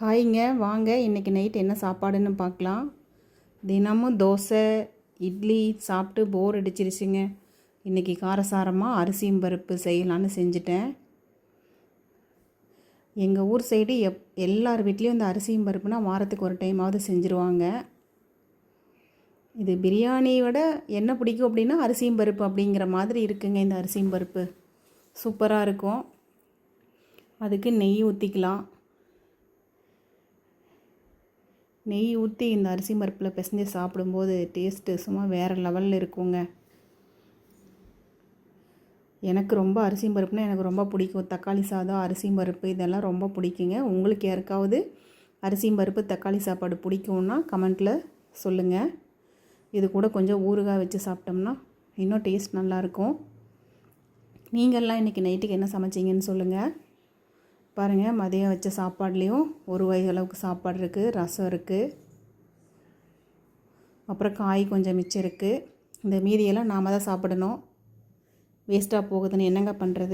ஹாய்ங்க வாங்க. இன்றைக்கி நைட் என்ன சாப்பாடுன்னு பார்க்கலாம். தினமும் தோசை இட்லி சாப்பிட்டு போர் அடிச்சிருச்சுங்க. இன்றைக்கி காரசாரமாக அரிசியும் பருப்பு செய்யலான்னு செஞ்சுட்டேன். எங்கள் ஊர் சைடு எப் எல்லார் வீட்லேயும் இந்த அரிசியும் பருப்புனா வாரத்துக்கு ஒரு டைமாவது செஞ்சுருவாங்க. இது பிரியாணியோட என்ன பிடிக்கும் அப்படின்னா அரிசியும் பருப்பு அப்படிங்கிற மாதிரி இருக்குங்க இந்த அரிசியும் பருப்பு. சூப்பராக இருக்கும். அதுக்கு நெய் ஊற்றிக்கலாம் நெய் ஊற்றி இந்த அரிசி பருப்பில் பிசைஞ்சு சாப்பிடும்போது டேஸ்ட்டு சும்மா வேறு லெவலில் இருக்குங்க. எனக்கு ரொம்ப அரிசியும் பருப்புனா எனக்கு ரொம்ப பிடிக்கும். தக்காளி சாதம் அரிசியும் பருப்பு இதெல்லாம் ரொம்ப பிடிக்குங்க. உங்களுக்கு யாருக்காவது அரிசியும் பருப்பு தக்காளி சாப்பாடு பிடிக்கும்னா கமெண்ட்டில் சொல்லுங்கள் இது கூட கொஞ்சம் ஊறுகாய் வச்சு சாப்பிட்டோம்னா இன்னும் டேஸ்ட் நல்லாயிருக்கும் நீங்கள்லாம் இன்றைக்கி நைட்டுக்கு என்ன சமைச்சிங்கன்னு சொல்லுங்கள் பாருங்கள் மதியம் வச்ச சாப்பாட்லேயும் ஒரு வயது அளவுக்கு சாப்பாடு இருக்குது ரசம் இருக்குது அப்புறம் காய் கொஞ்சம் மிச்சம் இருக்குது இந்த மீதியெல்லாம் நாம் தான் சாப்பிடணும். வேஸ்ட்டாக போகுதுன்னு என்னங்க பண்ணுறது